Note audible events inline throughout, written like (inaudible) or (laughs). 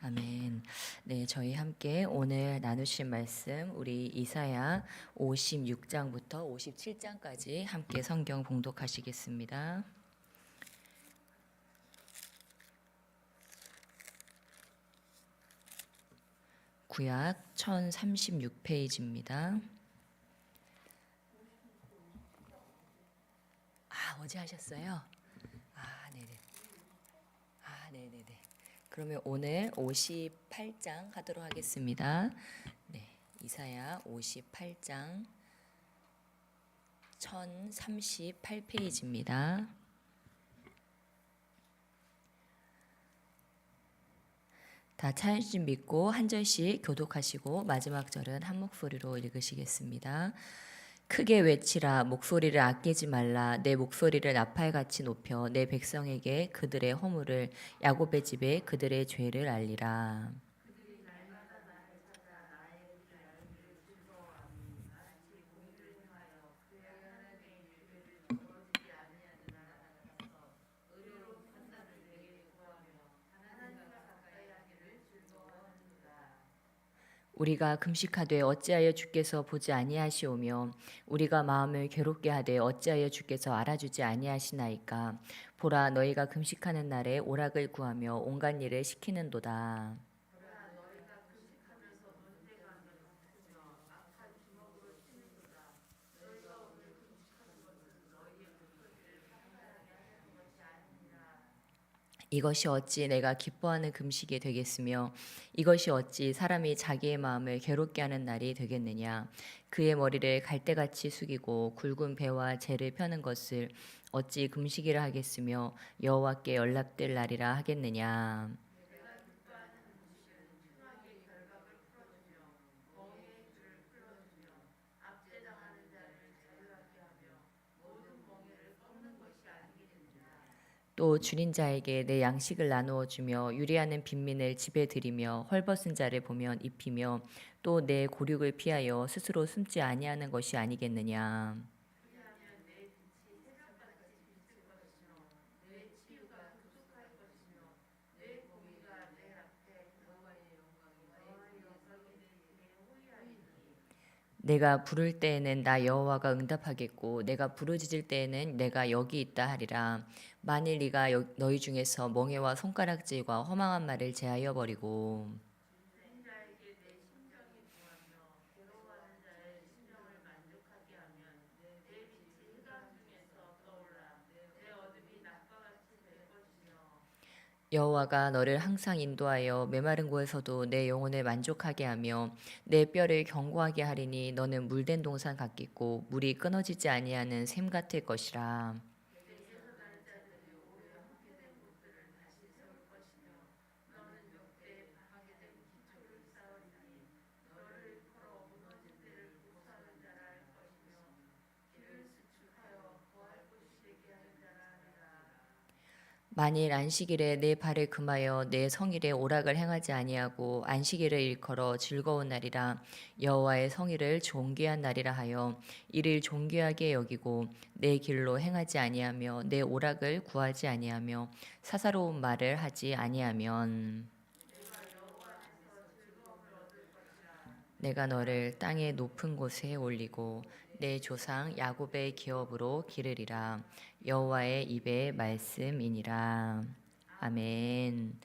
아멘. 네, 저희 함께 오늘 나누실 말씀 우리 이사야 56장부터 57장까지 함께 성경 봉독하시겠습니다. 구약 1036페이지입니다. 아, 어제 하셨어요? 아, 네네. 아, 네네네. 그러면 오늘 58장 하도록 하겠습니다. 네, 이사야 58장 1038페이지입니다. 다 차이신 믿고 한 절씩 교독하시고 마지막 절은 한 목소리로 읽으시겠습니다. 크게 외치라 목소리를 아끼지 말라 내 목소리를 나팔같이 높여 내 백성에게 그들의 허물을 야곱의 집에 그들의 죄를 알리라. 우리가 금식하되 어찌하여 주께서 보지 아니하시오며 우리가 마음을 괴롭게 하되 어찌하여 주께서 알아주지 아니하시나이까? 보라 너희가 금식하는 날에 오락을 구하며 온갖 일을 시키는도다 이것이 어찌 내가 기뻐하는 금식이 되겠으며 이것이 어찌 사람이 자기의 마음을 괴롭게 하는 날이 되겠느냐? 그의 머리를 갈대같이 숙이고 굵은 배와 재를 펴는 것을 어찌 금식이라 하겠으며 여호와께 연락될 날이라 하겠느냐 또 줄인 자에게 내 양식을 나누어 주며 유리하는 빈민을 집에 들이며 헐벗은 자를 보면 입히며 또 내 고륙을 피하여 스스로 숨지 아니하는 것이 아니겠느냐 내가 부를 때에는 나 여호와가 응답하겠고 내가 부르짖을 때에는 내가 여기 있다 하리라. 만일 네가 여- 너희 중에서 멍에와 손가락질과 허망한 말을 제하여 버리고 여호와가 너를 항상 인도하여 메마른 곳에서도 내 영혼을 만족하게 하며 내 뼈를 견고하게 하리니 너는 물된 동산 같겠고 물이 끊어지지 아니하는 샘 같을 것이라 만일 안식일에 내 발을 금하여 내 성일에 오락을 행하지 아니하고 안식일을 일컬어 즐거운 날이라 여호와의 성일을 존귀한 날이라 하여 이를 존귀하게 여기고 내 길로 행하지 아니하며 내 오락을 구하지 아니하며 사사로운 말을 하지 아니하면 내가 너를 땅의 높은 곳에 올리고 내 조상 야곱의 기업으로 기르리라. 여호와의 입의 말씀이니라. 아멘.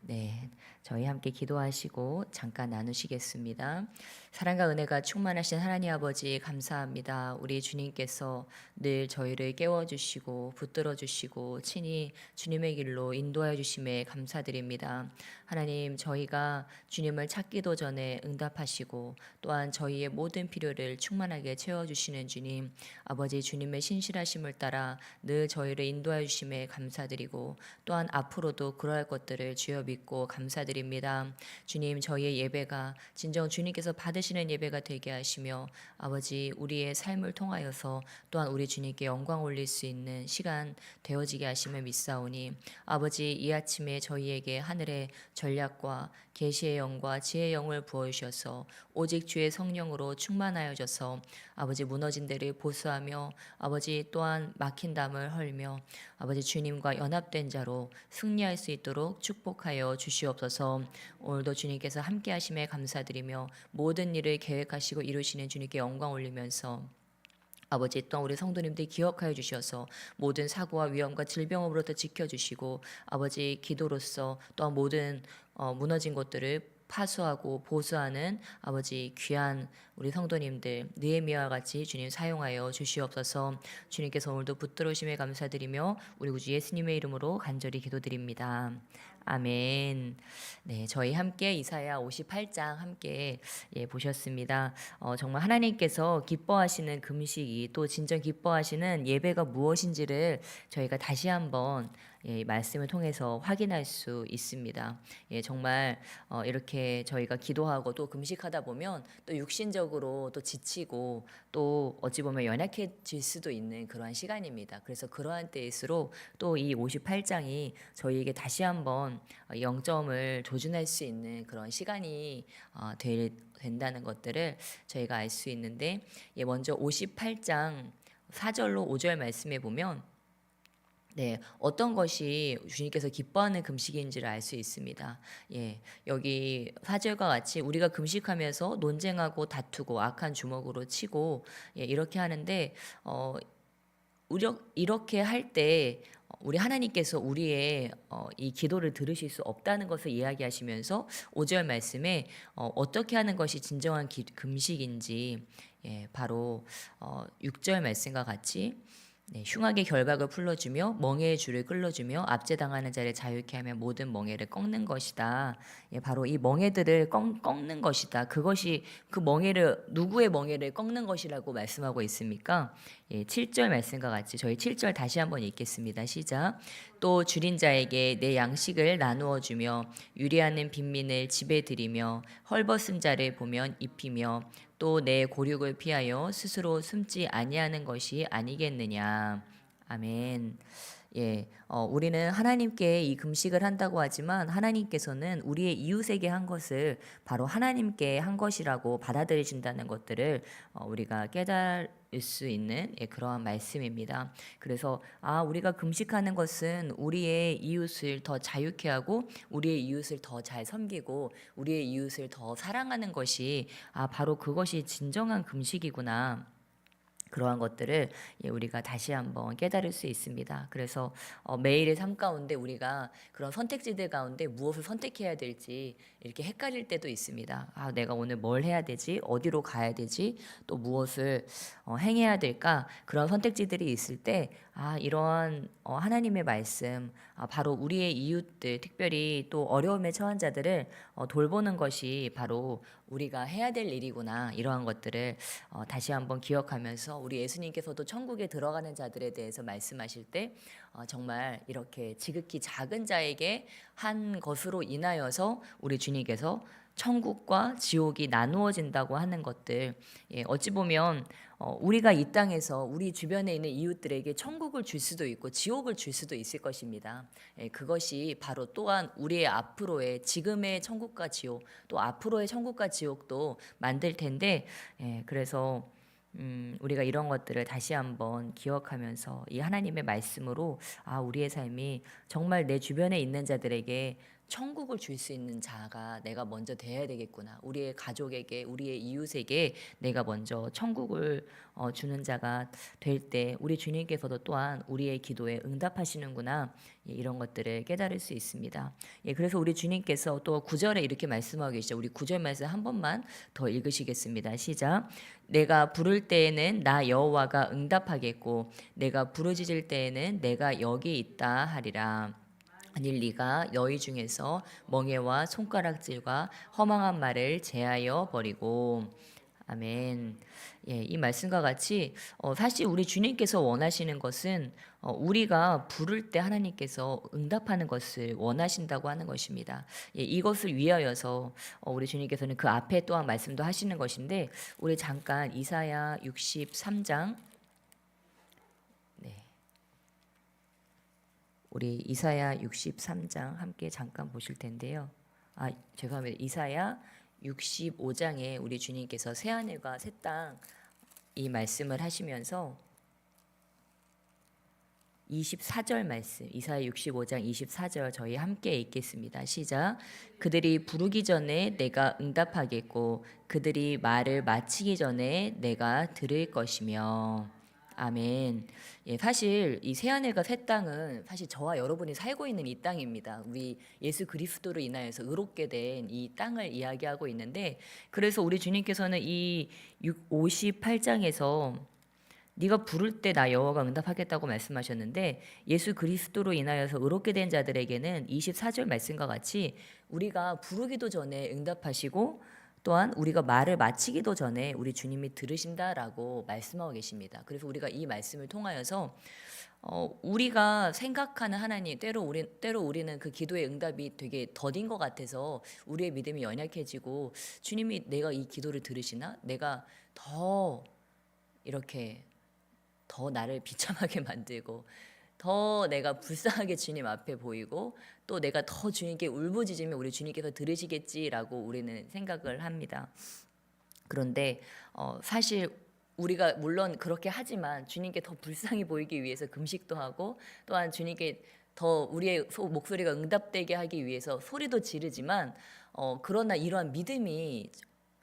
네, 저희 함께 기도하시고 잠깐 나누시겠습니다. 사랑과 은혜가 충만하신 하나님 아버지 감사합니다. 우리 주님께서 늘 저희를 깨워 주시고 붙들어 주시고 친히 주님의 길로 인도하여 주심에 감사드립니다. 하나님 저희가 주님을 찾기도 전에 응답하시고 또한 저희의 모든 필요를 충만하게 채워 주시는 주님 아버지 주님의 신실하심을 따라 늘 저희를 인도하여 주심에 감사드리고 또한 앞으로도 그러할 것들을 주여 믿고 감사드립니다. 주님 저희의 예배가 진정 주님께서 받으시는 예배가 되게 하시며 아버지 우리의 삶을 통하여서 또한 우리 주님께 영광 올릴 수 있는 시간 되어지게 하심을 믿사오니 아버지 이 아침에 저희에게 하늘의 전략과 계시의 영과 지혜의 영을 부어 주셔서 오직 주의 성령으로 충만하여 져서 아버지 무너진 데를 보수하며 아버지 또한 막힌 담을 헐며 아버지 주님과 연합된 자로 승리할 수 있도록 축복하여 주시옵소서. 주셔서 오늘도 주님께서 함께 하심에 감사드리며 모든 일을 계획하시고 이루시는 주님께 영광 올리면서 아버지 또한 우리 성도님들 기억하여 주셔서 모든 사고와 위험과 질병으로부터 지켜주시고 아버지 기도로서 또한 모든 어, 무너진 것들을 파수하고 보수하는 아버지 귀한 우리 성도님들 느헤미야와 같이 주님 사용하여 주시옵소서 주님께서 오늘도 붙들으심에 감사드리며 우리 구주 예수님의 이름으로 간절히 기도드립니다. 아멘. 네, 저희 함께 이사야 58장 함께 예, 보셨습니다. 어, 정말 하나님께서 기뻐하시는 금식이 또 진정 기뻐하시는 예배가 무엇인지를 저희가 다시 한번 예, 이 말씀을 통해서 확인할 수 있습니다. 예, 정말 어, 이렇게 저희가 기도하고 또 금식하다 보면 또 육신적 으로 또 지치고 또 어찌 보면 연약해질 수도 있는 그러한 시간입니다. 그래서 그러한 때일수록 또 이 58장이 저희에게 다시 한번 어, 영점을 조준할 수 있는 그런 시간이 어, 될, 된다는 것들을 저희가 알 수 있는데 예, 먼저 58장 4절로 5절 말씀에 보면 네, 어떤 것이 주님께서 기뻐하는 금식인지를 알 수 있습니다. 예, 여기 사절과 같이 우리가 금식하면서 논쟁하고 다투고 악한 주먹으로 치고 예, 이렇게 하는데 어, 이렇게 할 때 우리 하나님께서 우리의 어, 이 기도를 들으실 수 없다는 것을 이야기하시면서 5절 말씀에 어, 어떻게 하는 것이 진정한 기- 금식인지 예, 바로 어, 6절 말씀과 같이 네, 흉악의 결박을 풀어주며 멍해의 줄을 끌어주며 압제당하는 자를 자유케 하며 모든 멍해를 꺾는 것이다. 예, 바로 이 멍해들을 꺾, 꺾는 것이다. 그것이 그 멍해를 누구의 멍해를 꺾는 것이라고 말씀하고 있습니까? 예, 7절 말씀과 같이 저희 7절 다시 한번 읽겠습니다. 시작. 또 줄인 자에게 내 양식을 나누어 주며 유리하는 빈민을 집에 들이며 헐벗은 자를 보면 입히며 또 내 고륙을 피하여 스스로 숨지 아니하는 것이 아니겠느냐. 아멘. 예, 어, 우리는 하나님께 이 금식을 한다고 하지만 하나님께서는 우리의 이웃에게 한 것을 바로 하나님께 한 것이라고 받아들이신다는 것들을 어, 우리가 깨달을 수 있는 예, 그러한 말씀입니다. 그래서 아 우리가 금식하는 것은 우리의 이웃을 더 자유케 하고 우리의 이웃을 더 잘 섬기고 우리의 이웃을 더 사랑하는 것이 아 바로 그것이 진정한 금식이구나. 그러한 것들을 예, 우리가 다시 한번 깨달을 수 있습니다. 그래서 어, 매일의 삶 가운데 우리가 그런 선택지들 가운데 무엇을 선택해야 될지 이렇게 헷갈릴 때도 있습니다. 아, 내가 오늘 뭘 해야 되지? 어디로 가야 되지? 또 무엇을 어, 행해야 될까? 그런 선택지들이 있을 때 아, 이러한 어, 하나님의 말씀, 아, 바로 우리의 이웃들, 특별히 또 어려움에 처한 자들을 어, 돌보는 것이 바로 우리가 해야 될 일이구나. 이러한 것들을 어, 다시 한번 기억하면서 우리 예수님께서도 천국에 들어가는 자들에 대해서 말씀하실 때 어, 정말 이렇게 지극히 작은 자에게 한 것으로 인하여서 우리 주님께서 천국과 지옥이 나누어진다고 하는 것들 예, 어찌 보면 어, 우리가 이 땅에서 우리 주변에 있는 이웃들에게 천국을 줄 수도 있고 지옥을 줄 수도 있을 것입니다. 예, 그것이 바로 또한 우리의 앞으로의 지금의 천국과 지옥 또 앞으로의 천국과 지옥도 만들 텐데 예, 그래서 음, 우리가 이런 것들을 다시 한번 기억하면서 이 하나님의 말씀으로 아 우리의 삶이 정말 내 주변에 있는 자들에게 천국을 줄 수 있는 자가 내가 먼저 돼야 되겠구나. 우리의 가족에게, 우리의 이웃에게 내가 먼저 천국을 어, 주는 자가 될 때 우리 주님께서도 또한 우리의 기도에 응답하시는구나. 예, 이런 것들을 깨달을 수 있습니다. 예, 그래서 우리 주님께서 또 구절에 이렇게 말씀하고 계시죠. 우리 구절 말씀 한 번만 더 읽으시겠습니다. 시작. 내가 부를 때에는 나 여호와가 응답하겠고 내가 부르짖을 때에는 내가 여기 있다 하리라. 만일 네가 너희 중에서 멍에와 손가락질과 허망한 말을 제하여 버리고 아멘. 예, 이 말씀과 같이 어, 사실 우리 주님께서 원하시는 것은 어, 우리가 부를 때 하나님께서 응답하는 것을 원하신다고 하는 것입니다. 예, 이것을 위하여서 어, 우리 주님께서는 그 앞에 또한 말씀도 하시는 것인데 우리 잠깐 이사야 63장 우리 이사야 63장 함께 잠깐 보실 텐데요. 아, 죄송합니다. 이사야 65장에 우리 주님께서 새 하늘과 새 땅 이 말씀을 하시면서 24절 말씀 이사야 65장 24절 저희 함께 읽겠습니다. 시작. 그들이 부르기 전에 내가 응답하겠고 그들이 말을 마치기 전에 내가 들을 것이며 아멘. 예, 사실 이 새하늘과 새 땅은 사실 저와 여러분이 살고 있는 이 땅입니다. 우리 예수 그리스도로 인하여서 의롭게 된 이 땅을 이야기하고 있는데 그래서 우리 주님께서는 이 58장에서 네가 부를 때 나 여호와가 응답하겠다고 말씀하셨는데 예수 그리스도로 인하여서 의롭게 된 자들에게는 24절 말씀과 같이 우리가 부르기도 전에 응답하시고 또한 우리가 말을 마치기도 전에 우리 주님이 들으신다라고 말씀하고 계십니다. 그래서 우리가 이 말씀을 통하여서 어, 우리가 생각하는 하나님 때로 우리 때로 우리는 그 기도의 응답이 되게 더딘 것 같아서 우리의 믿음이 연약해지고 주님이 내가 이 기도를 들으시나 내가 더 이렇게 더 나를 (laughs) 비참하게 만들고 더 내가 불쌍하게 주님 앞에 보이고 또 내가 더 주님께 울부짖으면 우리 주님께서 들으시겠지라고 우리는 생각을 합니다. 그런데 어, 사실 우리가 물론 그렇게 하지만 주님께 더 불쌍히 보이기 위해서 금식도 하고 또한 주님께 더 우리의 소- 목소리가 응답되게 하기 위해서 소리도 지르지만 어, 그러나 이러한 믿음이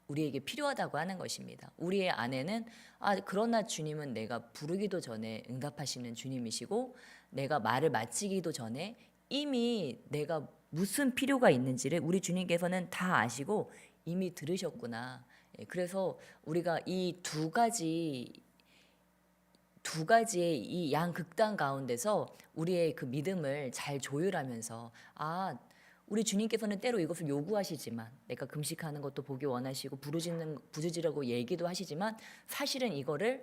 우리에게 필요하다고 하는 것입니다. 우리의 안에는 아 그러나 주님은 내가 부르기도 전에 응답하시는 주님이시고 내가 말을 마치기도 전에 이미 내가 무슨 필요가 있는지를 우리 주님께서는 다 아시고 이미 들으셨구나. 예, 그래서 우리가 이 두 가지 두 가지의 이 양극단 가운데서 우리의 그 믿음을 잘 조율하면서 아 우리 주님께서는 때로 이것을 요구하시지만 내가 금식하는 것도 보기 원하시고 부르짖는 부르짖으라고 얘기도 하시지만 사실은 이거를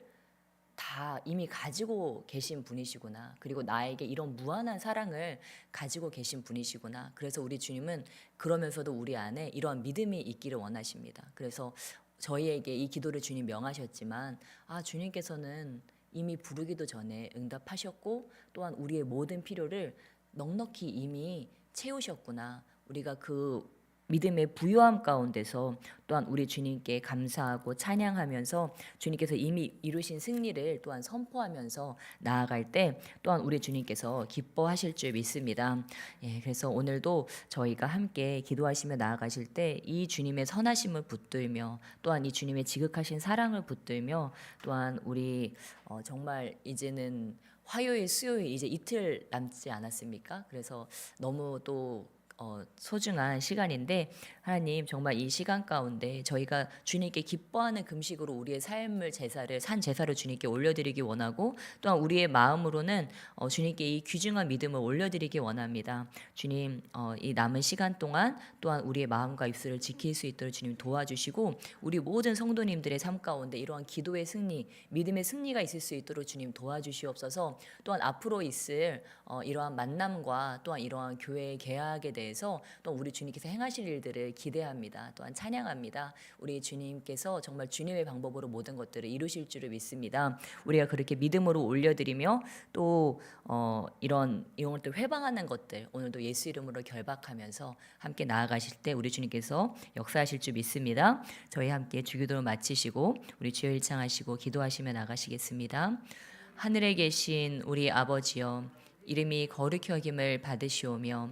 다 이미 가지고 계신 분이시구나. 그리고 나에게 이런 무한한 사랑을 가지고 계신 분이시구나. 그래서 우리 주님은 그러면서도 우리 안에 이러한 믿음이 있기를 원하십니다. 그래서 저희에게 이 기도를 주님 명하셨지만 아 주님께서는 이미 부르기도 전에 응답하셨고 또한 우리의 모든 필요를 넉넉히 이미 채우셨구나. 우리가 그 믿음의 부요함 가운데서 또한 우리 주님께 감사하고 찬양하면서 주님께서 이미 이루신 승리를 또한 선포하면서 나아갈 때 또한 우리 주님께서 기뻐하실 줄 믿습니다. 예, 그래서 오늘도 저희가 함께 기도하시며 나아가실 때 이 주님의 선하심을 붙들며 또한 이 주님의 지극하신 사랑을 붙들며 또한 우리 어, 정말 이제는 화요일, 수요일 이제 이틀 남지 않았습니까? 그래서 너무 또 어, 소중한 시간인데 하나님 정말 이 시간 가운데 저희가 주님께 기뻐하는 금식으로 우리의 삶을 제사를 산 제사를 주님께 올려드리기 원하고 또한 우리의 마음으로는 어, 주님께 이 귀중한 믿음을 올려드리기 원합니다. 주님 어, 이 남은 시간 동안 또한 우리의 마음과 입술을 지킬 수 있도록 주님 도와주시고 우리 모든 성도님들의 삶 가운데 이러한 기도의 승리, 믿음의 승리가 있을 수 있도록 주님 도와주시옵소서. 또한 앞으로 있을 어, 이러한 만남과 또한 이러한 교회의 개혁에 대해 서 또 우리 주님께서 행하실 일들을 기대합니다. 또한 찬양합니다. 우리 주님께서 정말 주님의 방법으로 모든 것들을 이루실 줄을 믿습니다. 우리가 그렇게 믿음으로 올려드리며 또 어, 이런 이런 것들 회방하는 것들 오늘도 예수 이름으로 결박하면서 함께 나아가실 때 우리 주님께서 역사하실 줄 믿습니다. 저희 함께 주기도를 마치시고 우리 주여 일창하시고 기도하시며 나가시겠습니다. 하늘에 계신 우리 아버지여 이름이 거룩히 여김을 받으시오며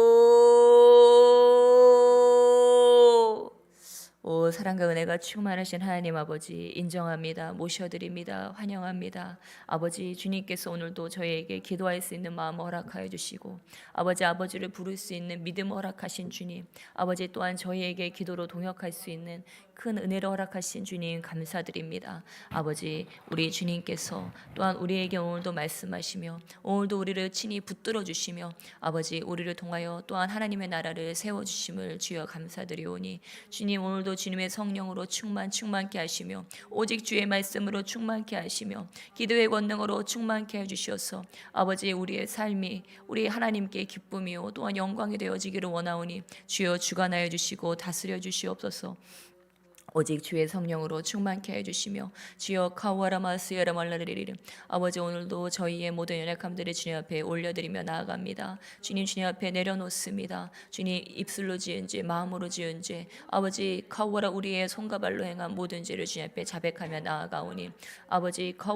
오 사랑과 은혜가 충만하신 하나님 아버지 인정합니다. 모셔드립니다. 환영합니다. 아버지 주님께서 오늘도 저희에게 기도할 수 있는 마음 허락하여 주시고 아버지 아버지를 부를 수 있는 믿음 허락하신 주님 아버지 또한 저희에게 기도로 동역할 수 있는 큰 은혜를 허락하신 주님 감사드립니다. 아버지 우리 주님께서 또한 우리에게 오늘도 말씀하시며 오늘도 우리를 친히 붙들어 주시며 아버지 우리를 통하여 또한 하나님의 나라를 세워 주심을 주여 감사드리오니 주님 오늘도 주님의 성령으로 충만 충만케 하시며 오직 주의 말씀으로 충만케 하시며 기도의 권능으로 충만케 해 주시어서 아버지 우리의 삶이 우리 하나님께 기쁨이요 또한 영광이 되어지기를 원하오니 주여 주관하여 주시고 다스려 주시옵소서. 오직 주의 성령으로 충만케 해주시며 주여 카와라마스야라 말라리리리 아버지 오늘도 저희의 모든 연약함들을 주님 앞에 올려드리며 나아갑니다. 주님 주님 앞에 내려놓습니다. 주님 입술로 지은 죄 마음으로 지은 죄 아버지 카와라 우리의 손과 발로 행한 모든 죄를 주님 앞에 자백하며 나아가오니 아버지 카와